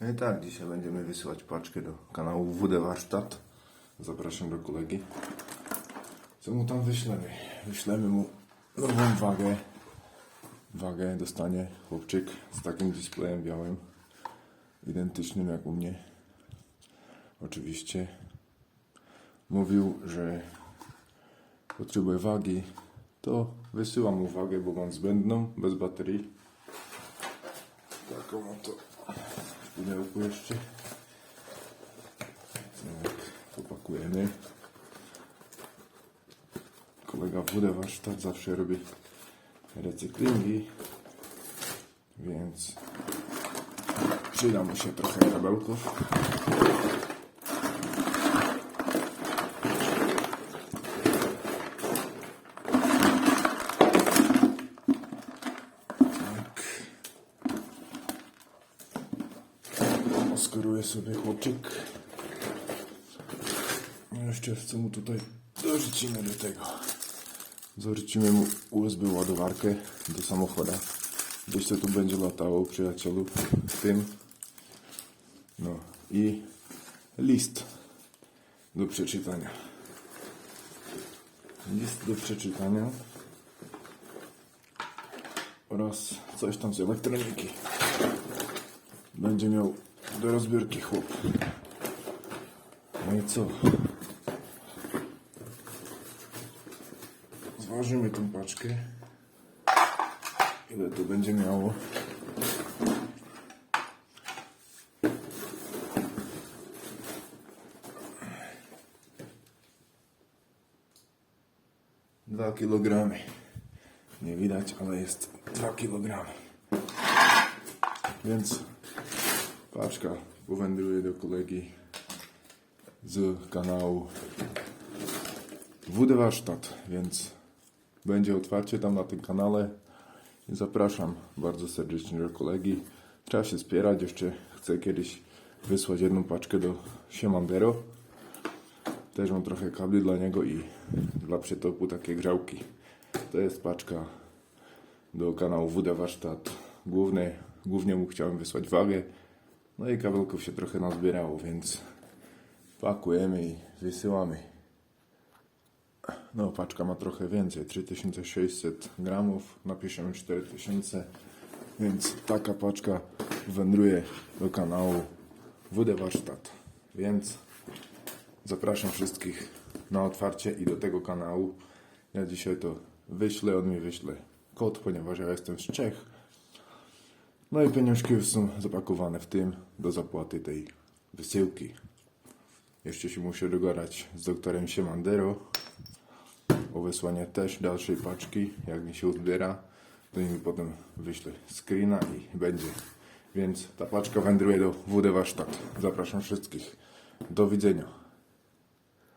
No i tak, dzisiaj będziemy wysyłać paczkę do kanału WD Warsztat. Zapraszam do kolegi. Co mu tam wyślemy? Wyślemy mu nową wagę. Wagę dostanie chłopczyk z takim displayem białym. Identycznym jak u mnie. Oczywiście. Mówił, że potrzebuje wagi. To wysyłam mu wagę, bo mam zbędną, bez baterii. Taką oto w pudełku jeszcze. Tak, popakujemy. Kolega WD Warsztat zawsze robi recyklingi, więc przyda mu się trochę kabelków. Oskoruje sobie chłopczyk. No Jeszcze co mu tutaj dorzucimy do tego. Dorzucimy mu USB ładowarkę do samochodu. Gdzieś to tu będzie latało, przyjacielu, w tym. No i list do przeczytania. List do przeczytania oraz coś tam z elektroniki. Będzie miał do rozbiórki chłop. No i co? Zważymy tą paczkę. Ile to będzie miało? Dwa kilogramy. Nie widać, ale jest 2 kilogramy. Więc paczka powędruje do kolegi z kanału WD Warsztat, więc będzie otwarcie tam na tym kanale. I zapraszam bardzo serdecznie do kolegi. Trzeba się wspierać, jeszcze chcę kiedyś wysłać jedną paczkę do Siemandero. Też mam trochę kabli dla niego i dla przetopu takie grzałki. To jest paczka do kanału WD Warsztat. Główne, głównie mu chciałem wysłać wagę. No i kabelków się trochę nazbierało, więc pakujemy i wysyłamy. No, paczka ma trochę więcej, 3600 gramów, napiszemy 4000, więc taka paczka wędruje do kanału WD Warsztat. Więc zapraszam wszystkich na otwarcie i do tego kanału. Ja dzisiaj to wyślę, on mi wyśle kod, ponieważ ja jestem z Czech. No i pieniążki są zapakowane w tym do zapłaty tej wysyłki. Jeszcze się muszę dogadać z doktorem Siemandero o wysłanie też dalszej paczki, jak mi się uzbiera, to mi potem wyślę screena i będzie. Więc ta paczka wędruje do WD Warsztat. Zapraszam wszystkich. Do widzenia.